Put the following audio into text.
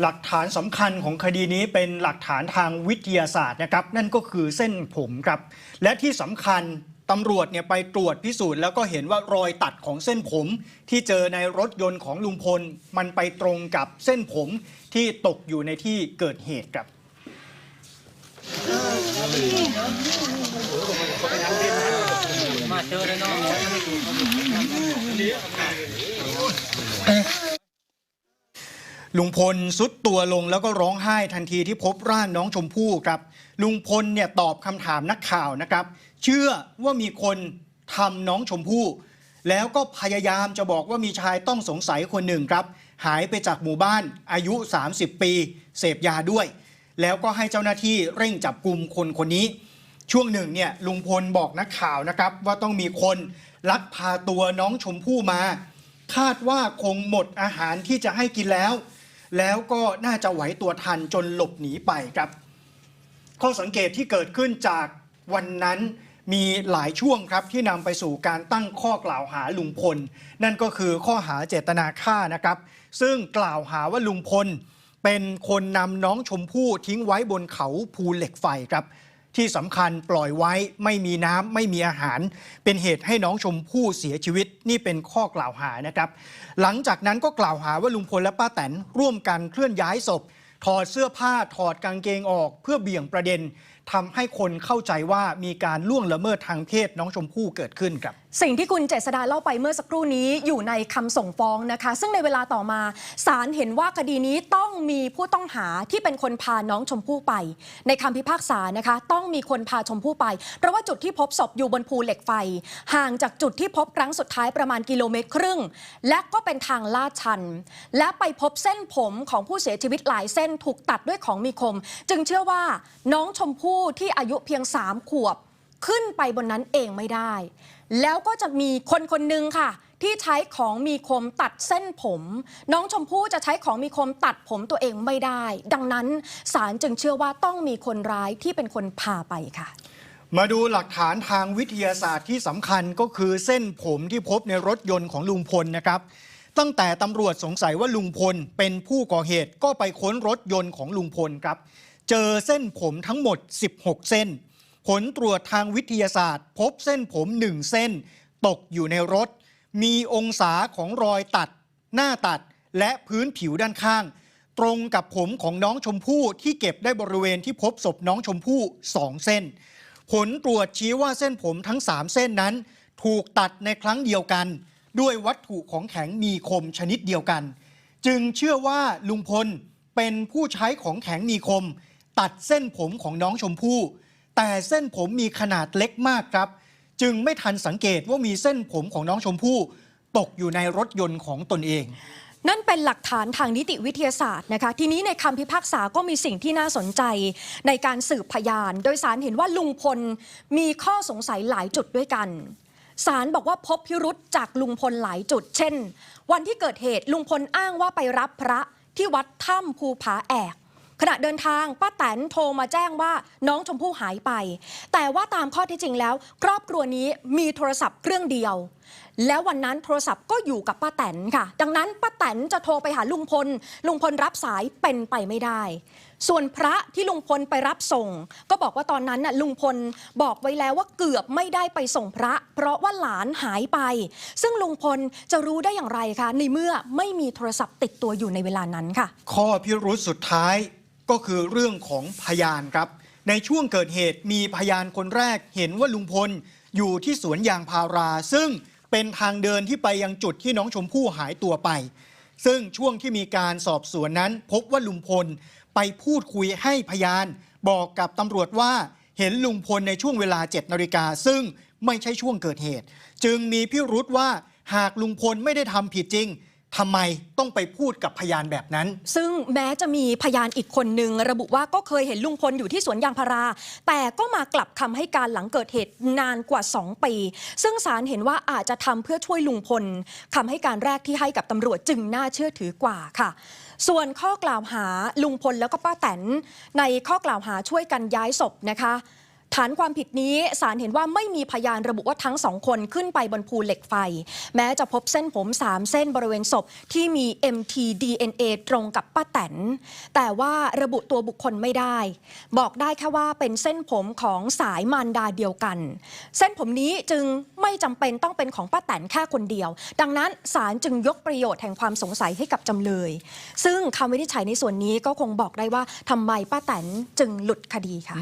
หลักฐานสำคัญของคดีนี้เป็นหลักฐานทางวิทยาศาสตร์นะครับ นั่นก็คือเส้นผมครับ และที่สำคัญตำรวจเนี่ยไปตรวจพิสูจน์แล้วก็เห็นว่ารอยตัดของเส้นผม ที่เจอในรถยนต์ของลุงพล มันไปตรงกับเส้นผมที่ตกอยู่ในที่เกิดเหตุครับมาเจอเลยเนาะ ลุงพลสุดตัวลงแล้วก็ร้องไห้ทันทีที่พบร่างน้องชมพู่ครับ ลุงพลเนี่ยตอบคำถามนักข่าวนะครับ เชื่อว่ามีคนทำน้องชมพู่ แล้วก็พยายามจะบอกว่ามีชายต้องสงสัยคนหนึ่งครับ หายไปจากหมู่บ้านอายุ 30 ปี เสพยาด้วย แล้วก็ให้เจ้าหน้าที่เร่งจับกลุ่มคนคนนี้ ช่วงหนึ่งเนี่ยลุงพลบอกนักข่าวนะครับ ว่าต้องมีคนลักพาตัวน้องชมพู่มา คาดว่าคงหมดอาหารที่จะให้กินแล้ว แล้วก็น่าจะไหวตัวทันจนหลบหนีไปครับ ข้อสังเกตที่เกิดขึ้นจากวันนั้นมีหลายช่วงครับที่นำไปสู่การตั้งข้อกล่าวหาลุงพล นั่นก็คือข้อหาเจตนาฆ่านะครับ ซึ่งกล่าวหาว่าลุงพล เป็นคนนำน้องชมพู่ทิ้งไว้บนเขาภูเหล็กไฟครับ ที่สำคัญปล่อยไว้ไม่มีน้ำไม่มีอาหาร เป็นเหตุให้น้องชมพู่เสียชีวิตนี่เป็นข้อกล่าวหานะครับ หลังจากนั้นก็กล่าวหาว่าลุงพลและป้าแตนร่วมกันเคลื่อนย้ายศพ ถอดเสื้อผ้าถอดกางเกงออก เพื่อเบี่ยงประเด็น ทำให้คนเข้าใจว่ามีการล่วงละเมิดทางเพศน้องชมพู่เกิดขึ้นครับ สิ่งที่คุณเจษดาเล่าไปเมื่อสักครู่นี้อยู่ในคำส่งฟ้องนะคะ ซึ่งในเวลาต่อมาศาลเห็นว่าคดีนี้ต้องมีผู้ต้องหาที่เป็นคนพาน้องชมพู่ไป ในคำพิพากษานะคะ ต้องมีคนพาชมพู่ไป เพราะว่าจุดที่พบศพอยู่บนภูเหล็กไฟ ห่างจากจุดที่พบครั้งสุดท้ายประมาณกิโลเมตรครึ่ง และก็เป็นทางลาดชัน และไปพบเส้นผมของผู้เสียชีวิตหลายเส้นถูกตัดด้วยของมีคม จึงเชื่อว่าน้องชมพู่ที่อายุเพียงสามขวบ ขึ้นไปบนนั้นเองไม่ได้ แล้วก็จะมีคนคนหนึ่งค่ะ ที่ใช้ของมีคมตัดเส้นผม น้องชมพู่จะใช้ของมีคมตัดผมตัวเองไม่ได้ ดังนั้นศาลจึงเชื่อว่าต้องมีคนร้ายที่เป็นคนพาไปค่ะมาดูหลักฐานทางวิทยาศาสตร์ที่สำคัญก็คือเส้นผมที่พบในรถยนต์ของลุงพลนะครับ ตั้งแต่ตำรวจสงสัยว่าลุงพลเป็นผู้ก่อเหตุก็ไปค้นรถยนต์ของลุงพลครับ เจอเส้นผมทั้งหมด 16 เส้น ผลตรวจทางวิทยาศาสตร์ พบเส้นผม1เส้น ตกอยู่ในรถ มีองศาของรอยตัด หน้าตัดและพื้นผิวด้านข้าง ตรงกับผมของน้องชมพู่ที่เก็บได้บริเวณที่พบศพน้องชมพู่สองเส้น ผลตรวจชี้ว่าเส้นผมทั้ง 3 เส้นนั้น ถูกตัดในครั้งเดียวกัน ด้วยวัตถุของแข็งมีคมชนิดเดียวกัน จึงเชื่อว่าลุงพลเป็นผู้ใช้ของแข็งมีคม ตัดเส้นผมของน้องชมพู่แต่เส้นผมมีขนาดเล็กมากครับ จึงไม่ทันสังเกตว่ามีเส้นผมของน้องชมพู่ตกอยู่ในรถยนต์ของตนเอง นั่นเป็นหลักฐานทางนิติวิทยาศาสตร์นะคะ ทีนี้ในคำพิพากษาก็มีสิ่งที่น่าสนใจ ในการสืบพยาน โดยสารเห็นว่าลุงพลมีข้อสงสัยหลายจุดด้วยกันศาลบอกว่าพบพิรุษจากลุงพลหลายจุด เช่น วันที่เกิดเหตุลุงพลอ้างว่าไปรับพระที่วัดถ้ำภูผาแอก ขณะเดินทางป้าแตนโทรมาแจ้งว่าน้องชมพู่หายไป แต่ว่าตามข้อเที่จริงแล้ว ครอบครัวนี้มีโทรศัพท์เครื่องเดียว แล้ววันนั้นโทรศัพท์ก็อยู่กับป้าแตนค่ะ ดังนั้นป้าแตนจะโทรไปหาลุงพล ลุงพลรับสายเป็นไปไม่ได้ ส่วนพระที่ลุงพลไปรับส่ง ก็บอกว่าตอนนั้นน่ะลุงพลบอกไว้แล้วว่าเกือบไม่ได้ไปส่งพระ เพราะว่าหลานหายไป ซึ่งลุงพลจะรู้ได้อย่างไรคะในเมื่อไม่มีโทรศัพท์ติดตัวอยู่ในเวลานั้นค่ะ ข้อพิรุษสุดท้าย ก็คือเรื่องของพยานครับ ในช่วงเกิดเหตุมีพยานคนแรกเห็นว่าลุงพลอยู่ที่สวนยางพารา ซึ่งเป็นทางเดินที่ไปยังจุดที่น้องชมพู่หายตัวไป ซึ่งช่วงที่มีการสอบสวนนั้น พบว่าลุงพลไปพูดคุยให้พยาน บอกกับตำรวจว่าเห็นลุงพลในช่วงเวลา7นาฬิกาซึ่งไม่ใช่ช่วงเกิดเหตุ จึงมีพิรุษว่าหากลุงพลไม่ได้ทำผิดจริง ทำไมต้องไปพูดกับพยานแบบนั้น ซึ่งแม้จะมีพยานอีกคนหนึ่งระบุว่าก็เคยเห็นลุงพลอยู่ที่สวนยางพารา แต่ก็มากลับคำให้การหลังเกิดเหตุนานกว่า 2 ปี ซึ่งศาลเห็นว่าอาจจะทำเพื่อช่วยลุงพลคำให้การแรกที่ให้กับตำรวจจึงน่าเชื่อถือกว่าค่ะ ส่วนข้อกล่าวหาลุงพลแล้วก็ป้าแตนในข้อกล่าวหาช่วยกันย้ายศพนะคะ ฐานความผิดนี้ศาลเห็นว่าไม่มีพยานระบุว่าทั้งสองคนขึ้นไปบนภูเหล็กไฟ แม้จะพบเส้นผม 3 เส้นบริเวณศพที่มี MTDNA ตรงกับป้าแตน แต่ว่าระบุตัวบุคคลไม่ได้ บอกได้แค่ว่าเป็นเส้นผมของสายมารดาเดียวกัน เส้นผมนี้จึงไม่จำเป็นต้องเป็นของป้าแตนแค่คนเดียว ดังนั้นศาลจึงยกประโยชน์แห่งความสงสัยให้กับจำเลย ซึ่งคำวินิจฉัยในส่วนนี้ก็คงบอกได้ว่าทำไมป้าแตนจึงหลุดคดีค่ะ